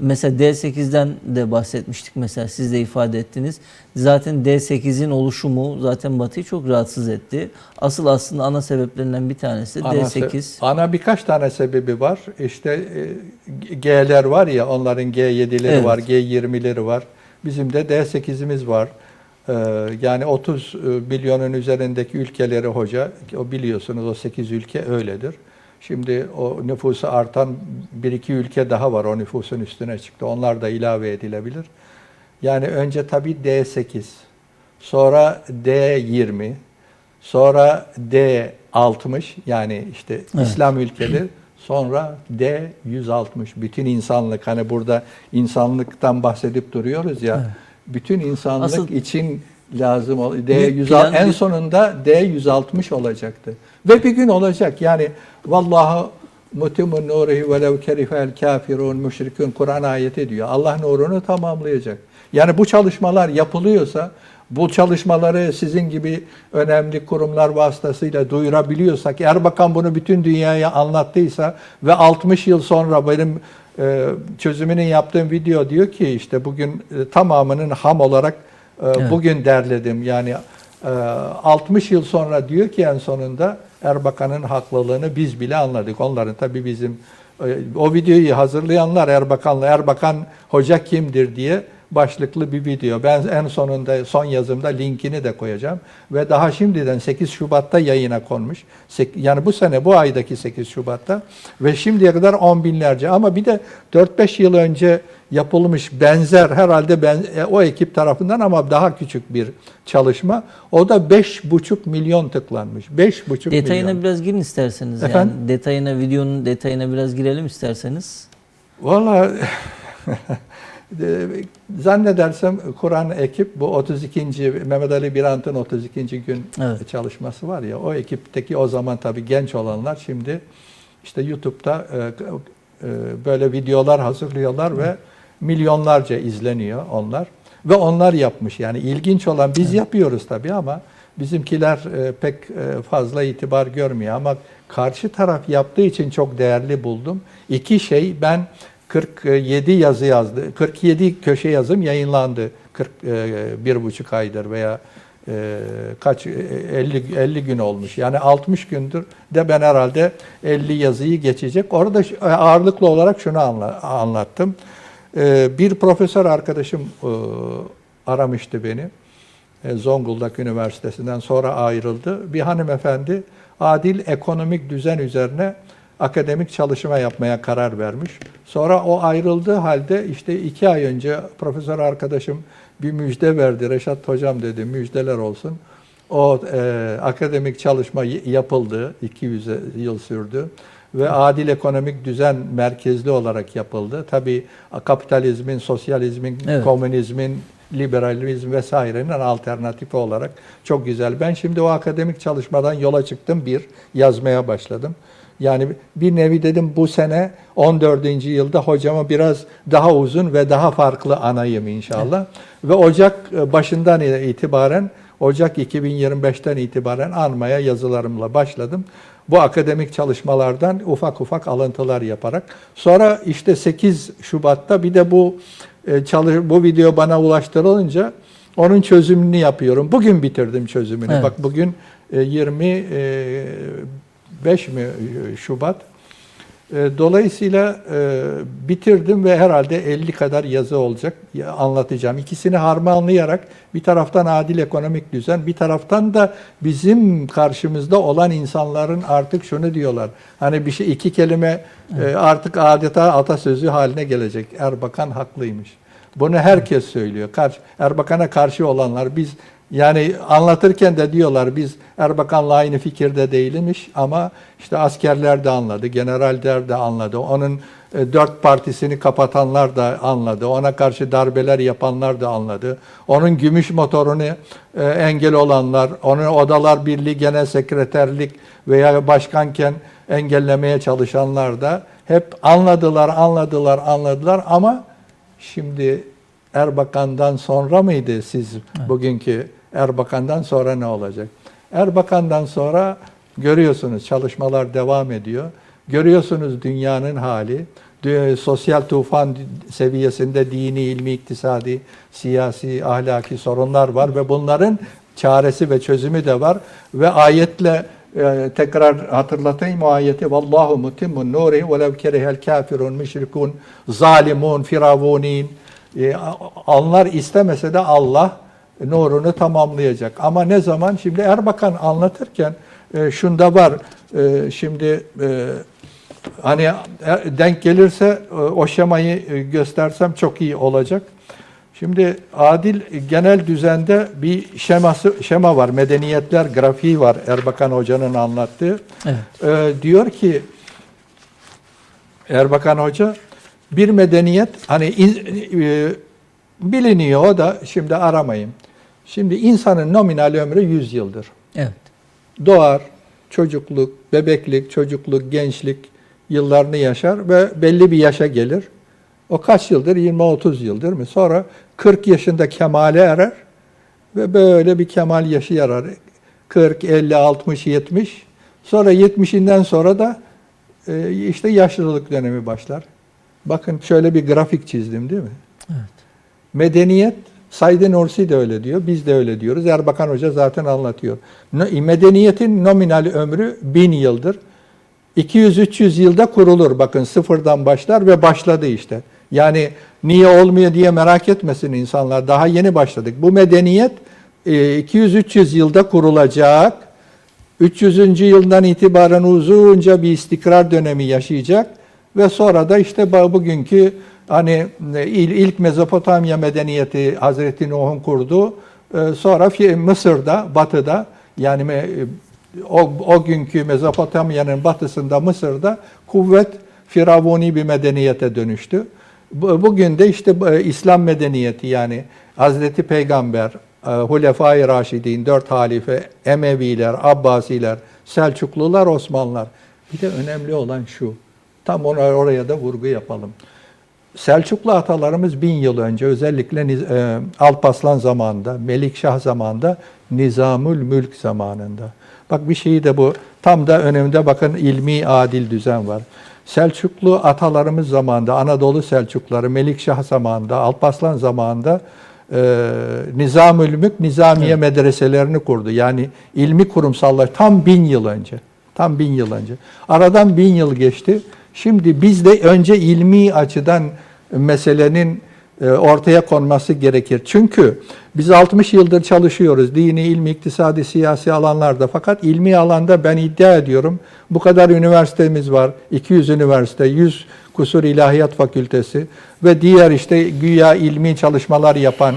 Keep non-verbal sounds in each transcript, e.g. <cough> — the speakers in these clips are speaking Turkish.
Mesela D8'den de bahsetmiştik mesela siz de ifade ettiniz. Zaten D8'in oluşumu zaten Batı'yı çok rahatsız etti. Asıl aslında ana sebeplerinden bir tanesi Ana, D8. se- ana birkaç tane sebebi var. İşte e, G'ler var ya onların G7'leri Evet. var, G20'leri var. Bizim de D8'imiz var. Ee, yani 30 milyonun üzerindeki ülkeleri hoca, o biliyorsunuz o 8 ülke öyledir. Şimdi o nüfusu artan bir iki ülke daha var o nüfusun üstüne çıktı. Onlar da ilave edilebilir. Yani önce tabii D8, sonra D20, sonra D60 yani işte Evet. İslam ülkeleri, sonra D160 bütün insanlık hani burada insanlıktan bahsedip duruyoruz ya. Evet. Bütün insanlık Asıl- için lazım ol- D160 plan- en sonunda D160 olacaktı. Ve bir gün olacak. Yani vallahu mutimun nurihi velev kerihel kafirun müşrikun Kur'an ayeti diyor. Allah nurunu tamamlayacak. Yani bu çalışmalar yapılıyorsa bu çalışmaları sizin gibi önemli kurumlar vasıtasıyla duyurabiliyorsak, Erbakan bunu bütün dünyaya anlattıysa ve 60 yıl sonra benim e, çözümünün yaptığım video diyor ki işte bugün e, tamamının ham olarak Evet. bugün derledim. Yani e, 60 yıl sonra diyor ki en sonunda Erbakan'ın haklılığını biz bile anladık. Onların tabii bizim e, o videoyu hazırlayanlar Erbakan'la Erbakan hoca kimdir diye başlıklı bir video. Ben en sonunda son yazımda linkini de koyacağım ve daha şimdiden 8 Şubat'ta yayına konmuş. Yani bu sene bu aydaki 8 Şubat'ta ve şimdiye kadar 10 binlerce ama bir de 4-5 yıl önce yapılmış benzer herhalde ben, e, o ekip tarafından ama daha küçük bir çalışma. O da 5,5 milyon tıklanmış. 5,5 Detayına milyon. biraz girin isterseniz. Efendim? Yani detayına, videonun detayına biraz girelim isterseniz. Valla zannedersem Kur'an ekip bu 32. Mehmet Ali Birant'ın 32. gün Evet. çalışması var ya o ekipteki o zaman tabii genç olanlar şimdi işte YouTube'da e, e, böyle videolar hazırlıyorlar ve milyonlarca izleniyor onlar ve onlar yapmış yani ilginç olan biz yapıyoruz tabii ama bizimkiler e, pek fazla itibar görmüyor ama karşı taraf yaptığı için çok değerli buldum. İki şey ben 47 yazı yazdı. 47 köşe yazım yayınlandı. 41 buçuk aydır veya e, kaç e, 50 50 gün olmuş. Yani 60 gündür de ben herhalde 50 yazıyı geçecek. Orada ağırlıklı olarak şunu anla- anlattım. E, Bir profesör arkadaşım e, aramıştı beni. E, Zonguldak Üniversitesi'nden sonra ayrıldı. Bir hanımefendi adil ekonomik düzen üzerine akademik çalışma yapmaya karar vermiş. Sonra o ayrıldığı halde işte iki ay önce profesör arkadaşım bir müjde verdi. Reşat Hocam dedi müjdeler olsun. O e, akademik çalışma yapıldı. 200 yıl sürdü. Ve adil ekonomik düzen merkezli olarak yapıldı. Tabii kapitalizmin, sosyalizmin, Evet. komünizmin, liberalizm vesairenin alternatifi olarak çok güzel. Ben şimdi o akademik çalışmadan yola çıktım bir, yazmaya başladım. Yani bir nevi dedim bu sene 14. yılda hocama biraz daha uzun ve daha farklı anayım inşallah. Evet. Ve Ocak e, başından itibaren Ocak 2025'ten itibaren anmaya yazılarımla başladım. Bu akademik çalışmalardan ufak ufak alıntılar yaparak. Sonra işte 8 Şubat'ta bir de bu e, çalış bu video bana ulaştırılınca onun çözümünü yapıyorum. Bugün bitirdim çözümünü. Evet. Bak bugün e, 20 5 mi e, Şubat. E, dolayısıyla e, bitirdim ve herhalde 50 kadar yazı olacak anlatacağım. İkisini harmanlayarak bir taraftan adil ekonomik düzen, bir taraftan da bizim karşımızda olan insanların artık şunu diyorlar. Hani bir şey iki kelime artık adeta atasözü haline gelecek. Erbakan haklıymış. Bunu herkes söylüyor. Erbakan'a karşı olanlar biz yani anlatırken de diyorlar biz Erbakan'la aynı fikirde değilmiş ama işte askerler de anladı, generaller de anladı. Onun e, dört partisini kapatanlar da anladı. Ona karşı darbeler yapanlar da anladı. Onun gümüş motorunu e, engel olanlar, onun Odalar Birliği Genel Sekreterlik veya başkanken engellemeye çalışanlar da hep anladılar, anladılar, anladılar ama Şimdi Erbakan'dan sonra mıydı siz bugünkü Erbakan'dan sonra ne olacak? Erbakan'dan sonra görüyorsunuz çalışmalar devam ediyor. Görüyorsunuz dünyanın hali. dü- sosyal tufan seviyesinde dini, ilmi, iktisadi, siyasi, ahlaki sorunlar var ve bunların çaresi ve çözümü de var ve ayetle e, tekrar hatırlatayım o ayeti vallahu mutimmun nurihi velev kerihel kafirun müşrikun zalimun firavunin e, onlar istemese de Allah nurunu tamamlayacak. Ama ne zaman? Şimdi Erbakan anlatırken e, şunda var. E, şimdi e, hani e, denk gelirse e, o şemayı e, göstersem çok iyi olacak. Şimdi adil genel düzende bir şeması şema var. Medeniyetler grafiği var Erbakan Hoca'nın anlattığı. Evet. E, diyor ki Erbakan Hoca bir medeniyet hani e, biliniyor o da şimdi aramayın. Şimdi insanın nominal ömrü 100 yıldır. Evet. Doğar, çocukluk, bebeklik, çocukluk, gençlik yıllarını yaşar ve belli bir yaşa gelir. O kaç yıldır? 20-30 yıldır mı? Sonra 40 yaşında kemale erer ve böyle bir kemal yaşı yarar. 40, 50, 60, 70. Sonra 70'inden sonra da e, işte yaşlılık dönemi başlar. Bakın şöyle bir grafik çizdim değil mi? Evet. Medeniyet, Said Nursi de öyle diyor, biz de öyle diyoruz. Erbakan Hoca zaten anlatıyor. Medeniyetin nominal ömrü bin yıldır. 200-300 yılda kurulur. Bakın sıfırdan başlar ve başladı işte. Yani niye olmuyor diye merak etmesin insanlar. Daha yeni başladık. Bu medeniyet e, 200-300 yılda kurulacak. 300. yıldan itibaren uzunca bir istikrar dönemi yaşayacak ve sonra da işte bu- bugünkü hani e, il- ilk Mezopotamya medeniyeti Hazreti Nuh'un kurduğu e, sonra Mısır'da batıda yani me- o, o günkü Mezopotamya'nın batısında Mısır'da kuvvet firavuni bir medeniyete dönüştü. Bu- Bugün de işte e, İslam medeniyeti yani Hazreti Peygamber, e, Hulefai Raşidin, dört halife, Emeviler, Abbasiler, Selçuklular, Osmanlılar. Bir de önemli olan şu, tam ona, oraya da vurgu yapalım. Selçuklu atalarımız bin yıl önce özellikle e, Alparslan zamanında, Melikşah zamanında, Nizamül Mülk zamanında. Bak bir şeyi de bu tam da önümde bakın ilmi adil düzen var. Selçuklu atalarımız zamanında, Anadolu Selçukları, Melikşah zamanında, Alparslan zamanında e, Nizamül Mülk, Nizamiye medreselerini kurdu. Yani ilmi kurumsallar tam bin yıl önce. Tam bin yıl önce. Aradan bin yıl geçti. Şimdi biz de önce ilmi açıdan meselenin e, ortaya konması gerekir. Çünkü biz 60 yıldır çalışıyoruz dini, ilmi, iktisadi, siyasi alanlarda. Fakat ilmi alanda ben iddia ediyorum bu kadar üniversitemiz var. 200 üniversite, 100 kusur ilahiyat fakültesi ve diğer işte güya ilmi çalışmalar yapan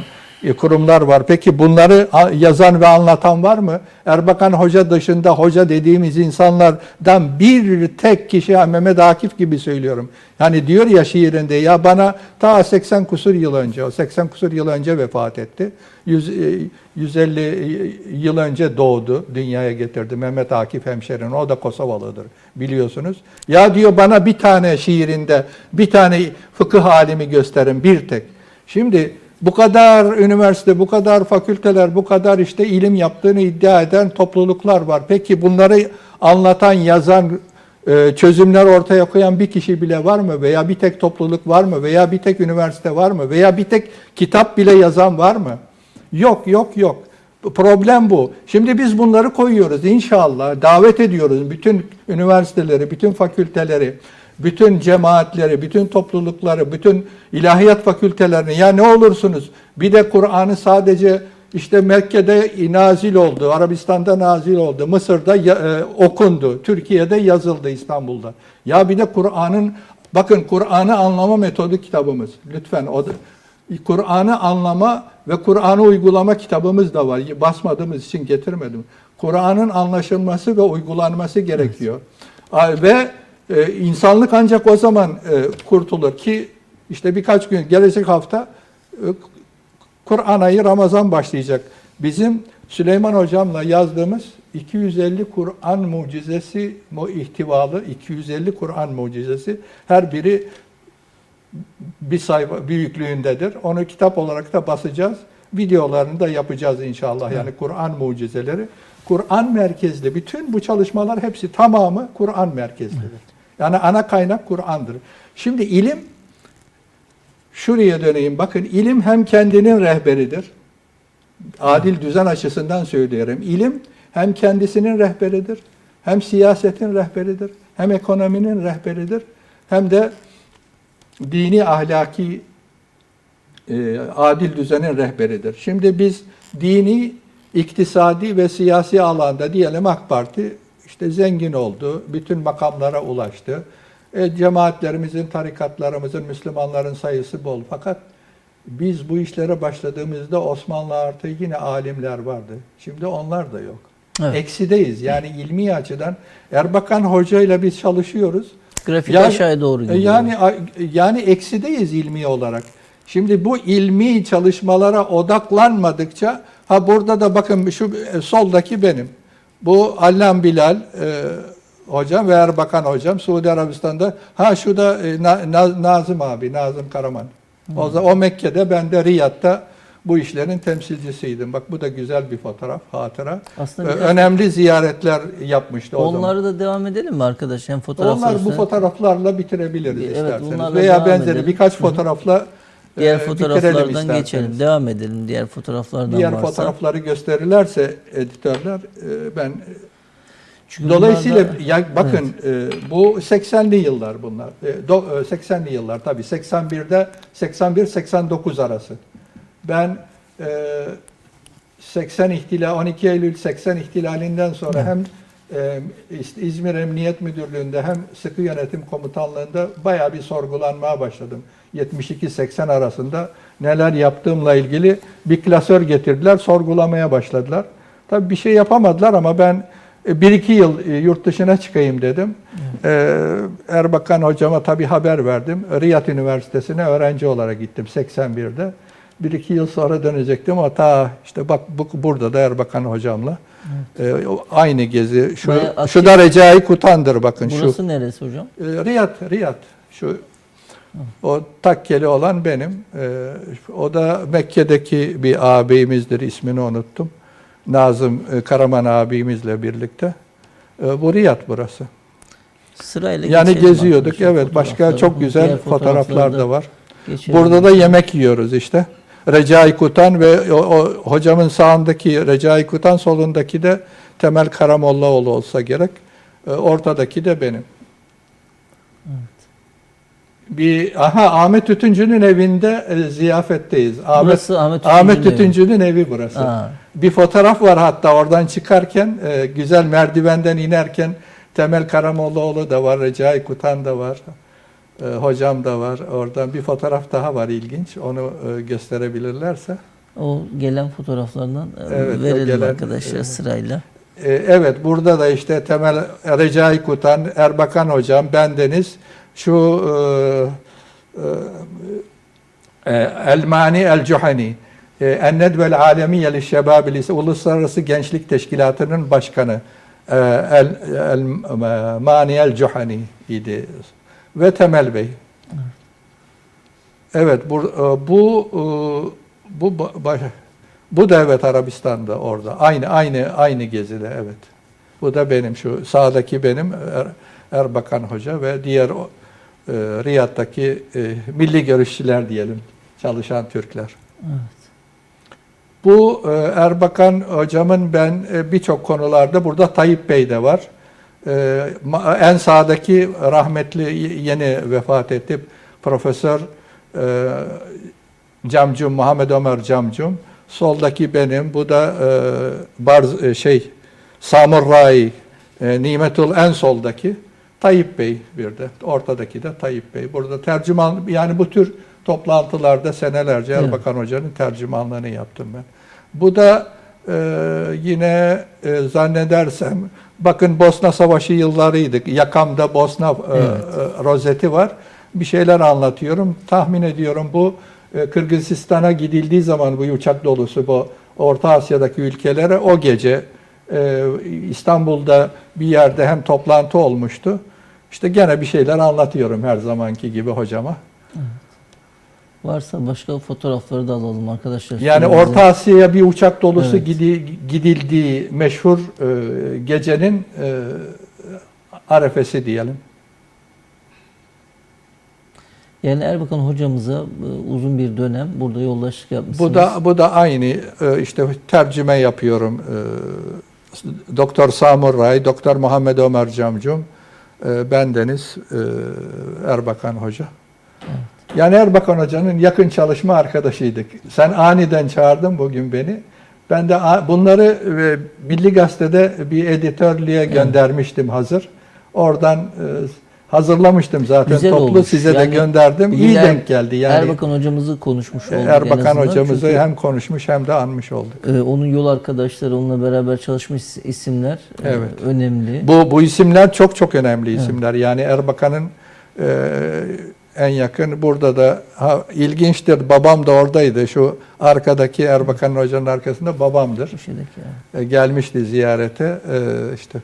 kurumlar var. Peki bunları yazan ve anlatan var mı? Erbakan Hoca dışında hoca dediğimiz insanlardan bir tek kişi Mehmet Akif gibi söylüyorum. Yani diyor ya şiirinde ya bana ta 80 kusur yıl önce, o 80 kusur yıl önce vefat etti. 100, e, 150 yıl önce doğdu, dünyaya getirdi Mehmet Akif hemşerin. O da Kosovalıdır biliyorsunuz. Ya diyor bana bir tane şiirinde bir tane fıkıh alimi gösterin bir tek. Şimdi bu kadar üniversite, bu kadar fakülteler, bu kadar işte ilim yaptığını iddia eden topluluklar var. Peki bunları anlatan, yazan, e, çözümler ortaya koyan bir kişi bile var mı? Veya bir tek topluluk var mı? Veya bir tek üniversite var mı? Veya bir tek kitap bile yazan var mı? Yok, yok, yok. Problem bu. Şimdi biz bunları koyuyoruz inşallah. Davet ediyoruz bütün üniversiteleri, bütün fakülteleri, bütün cemaatleri, bütün toplulukları, bütün ilahiyat fakültelerini ya ne olursunuz bir de Kur'an'ı sadece işte Mekke'de nazil oldu, Arabistan'da nazil oldu, Mısır'da e, okundu, Türkiye'de yazıldı İstanbul'da. Ya bir de Kur'an'ın bakın Kur'an'ı anlama metodu kitabımız. Lütfen o Kur'an'ı anlama ve Kur'an'ı uygulama kitabımız da var. Basmadığımız için getirmedim. Kur'an'ın anlaşılması ve uygulanması gerekiyor. A- Ve e, insanlık ancak o zaman e, kurtulur ki işte birkaç gün gelecek hafta e, Kur'an ayı Ramazan başlayacak. Bizim Süleyman hocamla yazdığımız 250 Kur'an mucizesi mu ihtivalı 250 Kur'an mucizesi her biri bir sayfa büyüklüğündedir. Onu kitap olarak da basacağız. Videolarını da yapacağız inşallah. Yani Kur'an mucizeleri. Kur'an merkezli. Bütün bu çalışmalar hepsi tamamı Kur'an merkezlidir. Yani ana kaynak Kur'an'dır. Şimdi ilim şuraya döneyim. Bakın ilim hem kendinin rehberidir. Adil düzen açısından söylüyorum. İlim hem kendisinin rehberidir, hem siyasetin rehberidir, hem ekonominin rehberidir, hem de dini ahlaki e, adil düzenin rehberidir. Şimdi biz dini, iktisadi ve siyasi alanda diyelim AK Parti işte zengin oldu, bütün makamlara ulaştı. E, cemaatlerimizin, tarikatlarımızın, Müslümanların sayısı bol. Fakat biz bu işlere başladığımızda Osmanlı artı yine alimler vardı. Şimdi onlar da yok. Evet. Eksideyiz. Yani ilmi açıdan Erbakan Hoca ile biz çalışıyoruz. Grafik Yani- aşağıya doğru E, gidiyor. Yani yani eksideyiz ilmi olarak. Şimdi bu ilmi çalışmalara odaklanmadıkça ha burada da bakın şu e, soldaki benim. Bu Allam Bilal e, hocam ve Erbakan hocam Suudi Arabistan'da. Ha şu da e, Na- Na- Nazım abi, Nazım Karaman. O, Hmm. o Mekke'de ben de Riyad'da bu işlerin temsilcisiydim. Bak bu da güzel bir fotoğraf, hatıra. Aslında E, biraz- önemli ziyaretler yapmıştı o zaman. Onları da devam edelim mi arkadaş? Hem fotoğraflar Onlar bu fotoğraflarla bitirebiliriz Evet, isterseniz. Veya benzeri edelim. birkaç fotoğrafla diğer e, bitirelim fotoğraflardan geçelim. Devam edelim diğer fotoğraflardan Diğer varsa. fotoğrafları gösterirlerse editörler e, ben Çünkü dolayısıyla bunlarda- ya bakın e, bu 80'li yıllar bunlar. E, do- e, 80'li yıllar tabii 81'de 81 89 arası. Ben e, 80 ihtilal 12 Eylül 80 ihtilalinden sonra Evet. hem e, İzmir Emniyet Müdürlüğü'nde hem Sıkı Yönetim Komutanlığı'nda bayağı bir sorgulanmaya başladım. 72-80 arasında neler yaptığımla ilgili bir klasör getirdiler, sorgulamaya başladılar. Tabii bir şey yapamadılar ama ben e, bir iki yıl e, yurt dışına çıkayım dedim. Ee, Erbakan hocama tabii haber verdim. Riyad Üniversitesi'ne öğrenci olarak gittim 81'de. Bir iki yıl sonra dönecektim ama ta işte bak bu, burada da Erbakan hocamla e, o aynı gezi. Şu, Bayağı şu da Recai Kutan'dır bakın şu. Burası neresi hocam? E, Riyad, Riyad. Şu o takkeli olan benim. E, o da Mekke'deki bir ağabeyimizdir. ismini unuttum. Nazım e, Karaman abimizle birlikte. E, bu Riyad burası. Sırayla Yani geziyorduk. Evet, başka çok güzel fotoğraflar da var. geçelim. Burada da yemek yiyoruz işte. Recai Kutan ve o, o hocamın sağındaki Recai Kutan, solundaki de Temel Karamollaoğlu olsa gerek. E, ortadaki de benim. Bir aha Ahmet Tütüncü'nün evinde e, ziyafetteyiz. Ahmet Burası Ahmet Ahmet Tütüncü'nün evi. Tütüncü'nün evi burası. Aa, Bir fotoğraf var hatta oradan çıkarken e, güzel merdivenden inerken Temel Karamollaoğlu da var, Recai Kutan da var. e, hocam da var. Oradan bir fotoğraf daha var ilginç. Onu e, gösterebilirlerse. o gelen fotoğraflardan e, Evet, verelim gelen- arkadaşlar e, sırayla. E, evet burada da işte Temel Recai Kutan, Erbakan hocam, bendeniz şu e, e, Elmani El-Cuhani e, Ennedvel Alemiye Lişşebabil ise Uluslararası Gençlik Teşkilatı'nın başkanı e, El, El Mani El-Cuhani idi ve Temel Bey. Evet bu e, bu e, bu baş- bu da evet Arabistan'da orada. Aynı aynı aynı gezide evet. Bu da benim şu sağdaki benim Er, Erbakan Hoca ve diğer e, Riyad'daki e, milli görüşçüler diyelim çalışan Türkler. Evet. Bu e, Erbakan hocamın ben e, birçok konularda burada Tayyip Bey de var. E, en sağdaki rahmetli yeni vefat etti Profesör e, Camcum Muhammed Ömer Camcum. Soldaki benim. Bu da e, Barz e, şey Samurrai e, Nimetul en soldaki Tayyip Bey bir de. Ortadaki de Tayyip Bey. Burada tercüman yani bu tür toplantılarda senelerce Evet. Erbakan Hoca'nın tercümanlığını yaptım ben. Bu da e, yine e, zannedersem bakın Bosna Savaşı yıllarıydı. Yakamda Bosna e, Evet. e, rozeti var. Bir şeyler anlatıyorum. Tahmin ediyorum bu e, Kırgızistan'a gidildiği zaman bu uçak dolusu bu Orta Asya'daki ülkelere o gece e, İstanbul'da bir yerde hem toplantı olmuştu. İşte gene bir şeyler anlatıyorum her zamanki gibi hocama. Varsa başka fotoğrafları da alalım arkadaşlar. Yani Orta Asya'ya bir uçak dolusu Evet. gidi- gidildiği meşhur e, gecenin e, arefesi diyelim. Yani Erbakan hocamıza e, uzun bir dönem burada yoldaşlık yapmışsınız. Bu da bu da aynı e, işte tercüme yapıyorum. E, Doktor Samur Ray, Doktor Muhammed Ömer Camcum, e, bendeniz e, Erbakan Hoca. Yani Erbakan Hoca'nın yakın çalışma arkadaşıydık. Sen aniden çağırdın bugün beni. Ben de bunları e, Milli Gazete'de bir editörlüğe göndermiştim hazır. Oradan e, hazırlamıştım zaten Güzel toplu olmuş. size de Yani gönderdim. İyi denk geldi. Yani Erbakan hocamızı konuşmuş olduk Erbakan hocamızı Çünkü, hem konuşmuş hem de anmış olduk. e, onun yol arkadaşları, onunla beraber çalışmış isimler e, Evet. önemli. Bu bu isimler çok çok önemli isimler. Yani Erbakan'ın e, en yakın burada da ha, ilginçtir. Babam da oradaydı. Şu arkadaki Erbakan hocanın arkasında babamdır. Köşedeki yani. E, gelmişti ziyarete. E, işte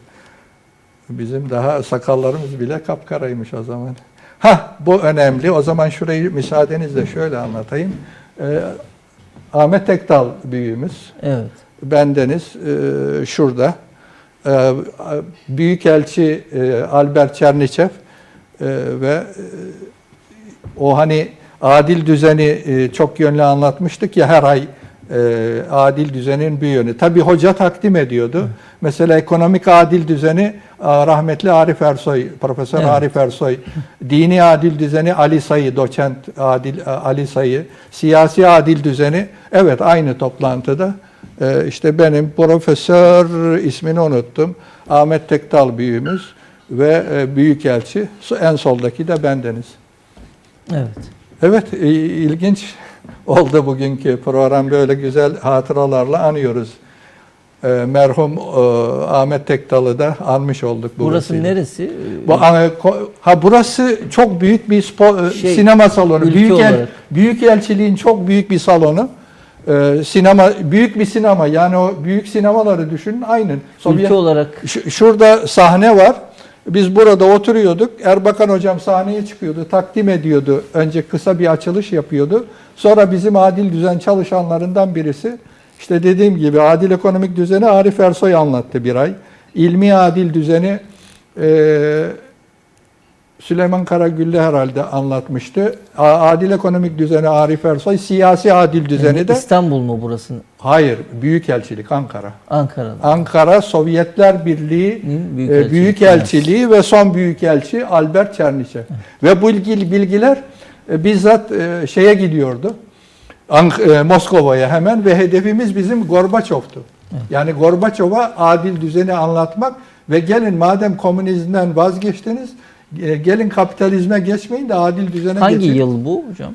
bizim daha sakallarımız bile kapkaraymış o zaman. Ha bu önemli. O zaman şurayı müsaadenizle şöyle anlatayım. E, Ahmet Tekdal büyüğümüz. Evet. bendeniz e, şurada. E, Büyükelçi e, Albert Çerniçev e, ve e, o hani adil düzeni e, çok yönlü anlatmıştık ya her ay e, adil düzenin bir yönü. Tabi hoca takdim ediyordu. Mesela ekonomik adil düzeni rahmetli Arif Ersoy, Profesör Evet. Arif Ersoy, dini adil düzeni Ali Sayı, doçent adil Ali Sayı, siyasi adil düzeni evet aynı toplantıda e, işte benim profesör ismini unuttum. Ahmet Tekdal büyüğümüz ve e, büyükelçi en soldaki de bendeniz. Evet. Evet, e, ilginç oldu bugünkü program. Böyle güzel hatıralarla anıyoruz. E, merhum e, Ahmet Tekdal'ı da anmış olduk. bu Burası neresi? Bu, e, ha burası çok büyük bir spor, e, Şey, sinema salonu. Büyük olarak. Büyükelçiliğin çok büyük bir salonu. E, sinema büyük bir sinema. Yani o büyük sinemaları düşünün aynen. Ülke olarak Şurada sahne var. Biz burada oturuyorduk. Erbakan hocam sahneye çıkıyordu, takdim ediyordu. Önce kısa bir açılış yapıyordu. Sonra bizim adil düzen çalışanlarından birisi, işte dediğim gibi adil ekonomik düzeni Arif Ersoy anlattı bir ay. İlmi adil düzeni e, Süleyman Karagüllü herhalde anlatmıştı. Adil ekonomik düzeni Arif Ersoy, siyasi adil düzeni de İstanbul mu burası? hayır, Büyükelçilik Ankara. Ankara'da. Ankara Sovyetler Birliği Hı, Büyükelçiliği, Büyükelçi. Büyükelçiliği ve son Büyükelçi Albert Çerniçev. Ve bu bilgiler e, bizzat e, şeye gidiyordu. E, Moskova'ya hemen ve hedefimiz bizim Gorbaçov'tu. Yani Gorbaçov'a adil düzeni anlatmak ve gelin madem komünizmden vazgeçtiniz e, gelin kapitalizme geçmeyin de adil düzene Hangi geçin. yıl bu hocam?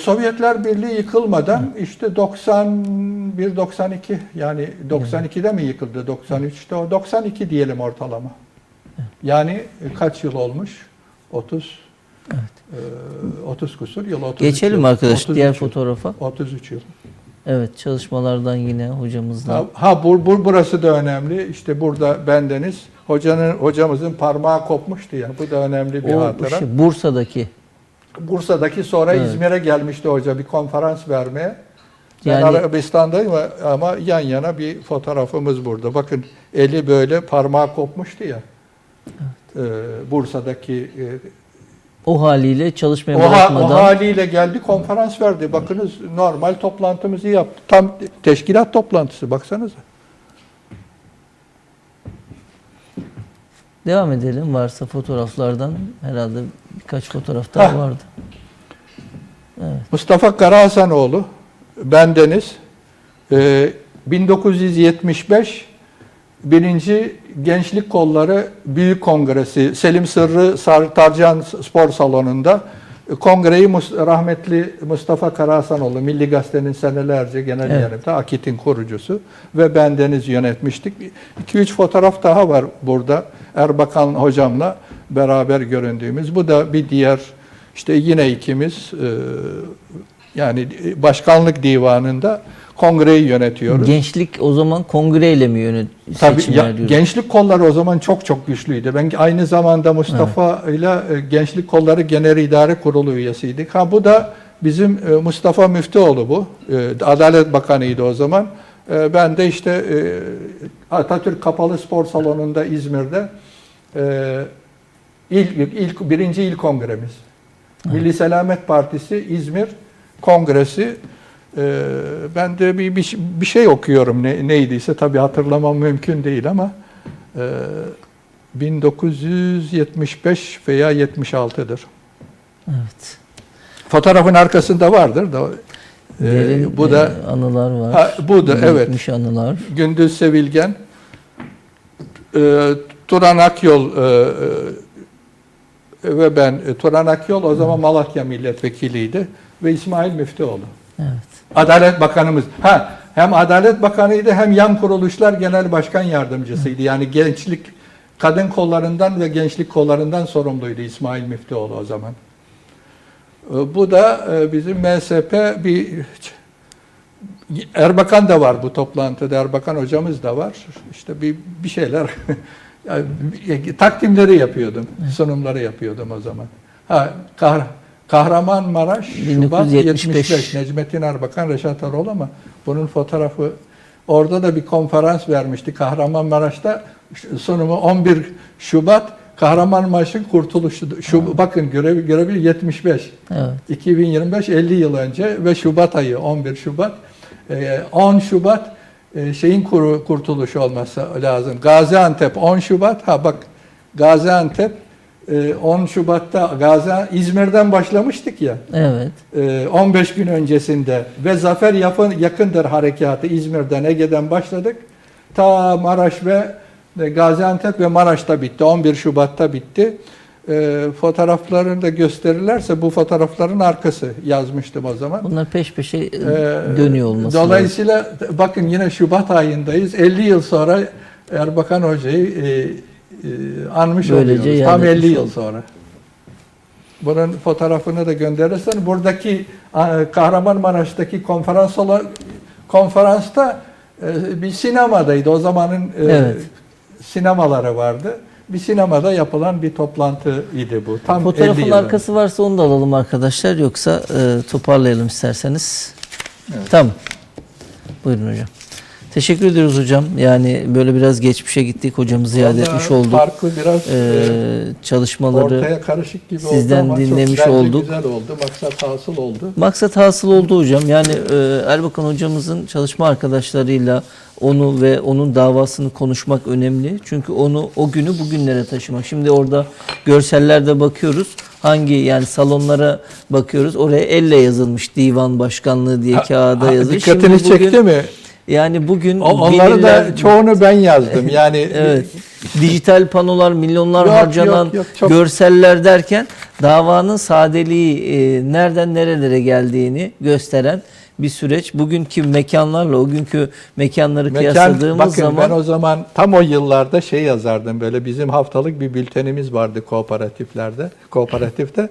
Sovyetler Birliği yıkılmadan işte 91-92 yani 92'de mi yıkıldı 93'te o 92 diyelim ortalama. Yani e, kaç yıl olmuş? 30 e, 30 kusur yıl 33 Geçelim yıl. arkadaş 33 diğer yıl. fotoğrafa. 33 yıl. Evet çalışmalardan yine hocamızla. Ha, ha bu, bu- burası da önemli. İşte burada bendeniz. Hocanın hocamızın parmağı kopmuştu ya. Bu da önemli bir o hatıra. şey, Bursa'daki. Bursa'daki sonra Evet. İzmir'e gelmişti hoca bir konferans vermeye. Ben Yani- Arabistan'dayım ama yan yana bir fotoğrafımız burada. Bakın eli böyle parmağı kopmuştu ya. Ee, Bursa'daki e, O haliyle çalışmaya o, ha- bırakmadan o haliyle geldi konferans verdi. Bakınız normal toplantımızı yaptı. Tam teşkilat toplantısı baksanıza. devam edelim. Varsa fotoğraflardan herhalde birkaç fotoğraf daha vardı. Mustafa Karahasanoğlu, bendeniz, e, 1975 birinci Gençlik Kolları Büyük Kongresi Selim Sırrı Sar- Tarcan Spor Salonu'nda e, kongreyi rahmetli Mustafa Karahasanoğlu Milli Gazete'nin senelerce genel Evet. yönetimi, Akit'in kurucusu ve bendeniz yönetmiştik. 2-3 fotoğraf daha var burada Erbakan hocamla beraber göründüğümüz. Bu da bir diğer işte yine ikimiz e, yani başkanlık divanında kongreyi yönetiyoruz. Gençlik o zaman kongreyle mi yönet Tabii ya, diyoruz? gençlik kolları o zaman çok çok güçlüydü. Ben aynı zamanda Mustafa ile e, Gençlik Kolları Genel İdare Kurulu üyesiydik. Ha bu da bizim e, Mustafa Müftüoğlu bu. E, Adalet Bakanıydı o zaman. Ben de işte Atatürk Kapalı Spor Salonu'nda İzmir'de ilk, ilk birinci il kongremiz. Milli Selamet Partisi İzmir Kongresi. Ee, ben de bir, bir, bir şey okuyorum ne, neydiyse tabii hatırlamam mümkün değil ama e, 1975 veya 76'dır. Evet. Fotoğrafın arkasında vardır da e, Derin bu da e, anılar var. Ha, bu da, evet. Anılar. Gündüz Sevilgen, e, Turan Akyol e, e, ve ben, e, Turan Akyol o zaman Malatya milletvekiliydi ve İsmail Müftüoğlu. Evet. Adalet Bakanımız. Ha, hem Adalet Bakanıydı hem Yan Kuruluşlar Genel Başkan Yardımcısıydı. Yani gençlik, kadın kollarından ve gençlik kollarından sorumluydu İsmail Müftüoğlu o zaman. E, Bu da e, bizim MSP bir Erbakan da var bu toplantıda. Erbakan hocamız da var. İşte bir bir şeyler <laughs> yani, bir- takdimleri yapıyordum. Sunumları yapıyordum o zaman. Ha Kah Kahramanmaraş Şubat 1975. 75 Necmettin Erbakan Reşat Erol ama bunun fotoğrafı orada da bir konferans vermişti Kahramanmaraş'ta sunumu 11 Şubat Kahramanmaraş'ın kurtuluşu. Şu, bakın görev, görevi 75. Evet. 2025 50 yıl önce ve Şubat ayı 11 Şubat Ee, 10 Şubat e, şeyin kurtuluşu olması lazım. Gaziantep 10 Şubat ha bak Gaziantep 10 Şubat'ta Gazi İzmir'den başlamıştık ya Evet. e, 15 gün öncesinde ve Zafer yakın, yakındır harekatı İzmir'den Ege'den başladık. Ta Maraş ve e, Gaziantep ve Maraş'ta bitti. 11 Şubat'ta bitti. E, fotoğraflarını da gösterirlerse bu fotoğrafların arkası yazmıştım o zaman. Bunlar peş peşe e, Ee, dönüyor olması lazım. Dolayısıyla bakın yine Şubat ayındayız. 50 yıl sonra Erbakan Hoca'yı e, e, anmış Böylece oluyoruz. Tam 50 etmiş yıl sonra. Bunun fotoğrafını da gönderirsen buradaki Kahramanmaraş'taki konferans konferansta e, bir sinemadaydı. O zamanın e, Evet. sinemaları vardı. Bir sinemada yapılan bir toplantıydı bu. Tam 50 Fotoğrafın arkası varsa onu da alalım arkadaşlar. Yoksa e, toparlayalım isterseniz. Tamam. Buyurun hocam. Teşekkür ediyoruz hocam. Yani böyle biraz geçmişe gittik. Hocamızı ziyaret etmiş olduk. Farklı biraz E, e, çalışmaları Ortaya karışık gibi sizden oldu ama dinlemiş çok bence olduk. güzel oldu. Maksat hasıl oldu. Maksat hasıl oldu hocam. Yani e, Erbakan hocamızın çalışma arkadaşlarıyla onu ve onun davasını konuşmak önemli. Çünkü onu o günü bugünlere taşımak. Şimdi orada görsellerde bakıyoruz. Hangi yani salonlara bakıyoruz. Oraya elle yazılmış divan başkanlığı diye kağıda yazılmış. Dikkatini Şimdi bugün- çekti mi? Yani bugün Onları da çoğunu ben yazdım. <laughs> Yani Evet. Dijital panolar, milyonlar Yok, harcanan yok, yok, çok- görseller derken davanın sadeliği e, nereden nerelere geldiğini gösteren bir süreç. Bugünkü mekanlarla o günkü mekanları mekan, kıyasladığımız bakın zaman ben o zaman tam o yıllarda şey yazardım böyle bizim haftalık bir bültenimiz vardı kooperatiflerde. Kooperatifte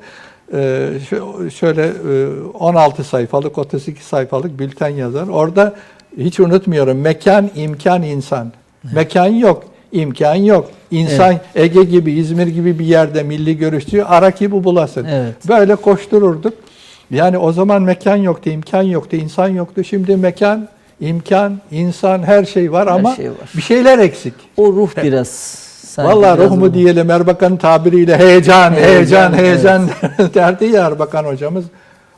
şu- şöyle e, 16 sayfalık 32 sayfalık bülten yazar. Orada hiç unutmuyorum mekan, imkan, insan. Mekan yok, imkan yok. İnsan Ege gibi, İzmir gibi bir yerde milli görüşçü ara ki bu bulasın. Evet. Böyle koştururduk. Yani o zaman mekan yoktu, imkan yoktu, insan yoktu. Şimdi mekan, imkan, insan her şey var Her ama şey var. bir şeyler eksik. o ruh biraz <laughs> Vallahi biraz ruh mu diyelim Erbakan'ın tabiriyle heyecan, Heyecan, heyecan, heyecan <laughs> derdi ya Erbakan hocamız.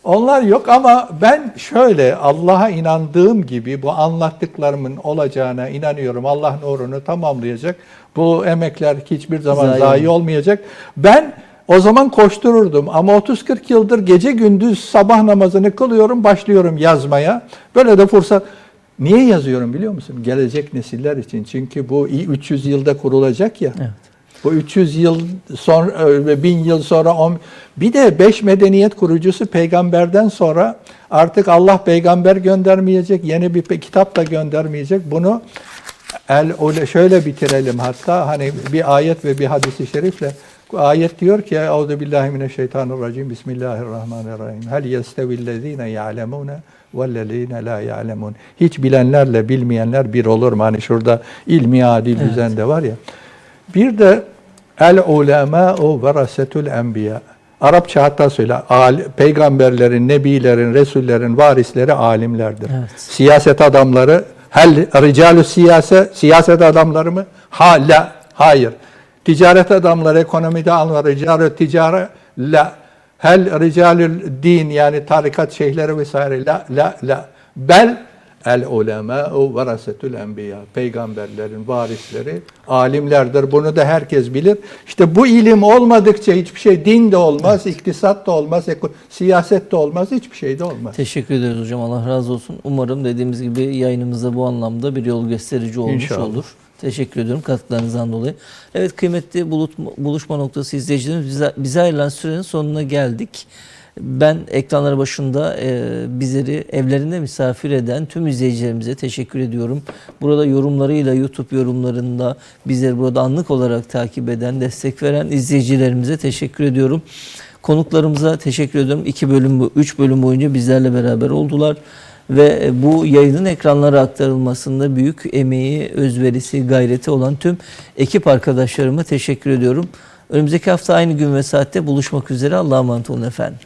Onlar yok ama ben şöyle Allah'a inandığım gibi bu anlattıklarımın olacağına inanıyorum. Allah nurunu tamamlayacak. Bu emekler hiçbir zaman Zayi zayi olmayacak. Ben o zaman koştururdum ama 30-40 yıldır gece gündüz sabah namazını kılıyorum, başlıyorum yazmaya. Böyle de fırsat Niye yazıyorum biliyor musun? Gelecek nesiller için. Çünkü bu 300 yılda kurulacak ya. Evet. Bu 300 yıl sonra ve 1000 yıl sonra on, bir de 5 medeniyet kurucusu peygamberden sonra artık Allah peygamber göndermeyecek, yeni bir kitap da göndermeyecek. Bunu el öyle şöyle bitirelim hatta hani bir ayet ve bir hadisi şerifle ayet diyor ki Euzu billahi mineşşeytanirracim Bismillahirrahmanirrahim. Hel yestevillezine ya'lemune vellezine la ya'lemun. Hiç bilenlerle bilmeyenler bir olur mu? Hani şurada ilmi adil düzende var ya. Bir de el ulemâ'u verasetül enbiya. Arapça hatta söyle peygamberlerin, nebilerin, resullerin varisleri alimlerdir. Evet. Siyaset adamları hel ricalü siyase siyaset adamları mı? Ha la hayır. Ticaret adamları ekonomide anlar ricalü ticare la Hel ricalül din yani tarikat şeyhleri vesaire la la la bel el ulemâ'u verasetül enbiya. Peygamberlerin varisleri alimlerdir. Bunu da herkes bilir. İşte bu ilim olmadıkça hiçbir şey din de olmaz, iktisat da olmaz, siyaset de olmaz, hiçbir şey de olmaz. Teşekkür ederiz hocam. Allah razı olsun. Umarım dediğimiz gibi yayınımızda bu anlamda bir yol gösterici olmuş İnşallah. olur. Teşekkür ediyorum katkılarınızdan dolayı. Evet kıymetli buluşma noktası izleyicilerimiz bize, bize ayrılan sürenin sonuna geldik. Ben ekranları başında e, bizleri evlerinde misafir eden tüm izleyicilerimize teşekkür ediyorum. Burada yorumlarıyla YouTube yorumlarında bizleri burada anlık olarak takip eden, destek veren izleyicilerimize teşekkür ediyorum. Konuklarımıza teşekkür ediyorum. İki bölüm, üç bölüm boyunca bizlerle beraber oldular. Ve bu yayının ekranlara aktarılmasında büyük emeği, özverisi, gayreti olan tüm ekip arkadaşlarıma teşekkür ediyorum. Önümüzdeki hafta aynı gün ve saatte buluşmak üzere. Allah'a emanet olun efendim.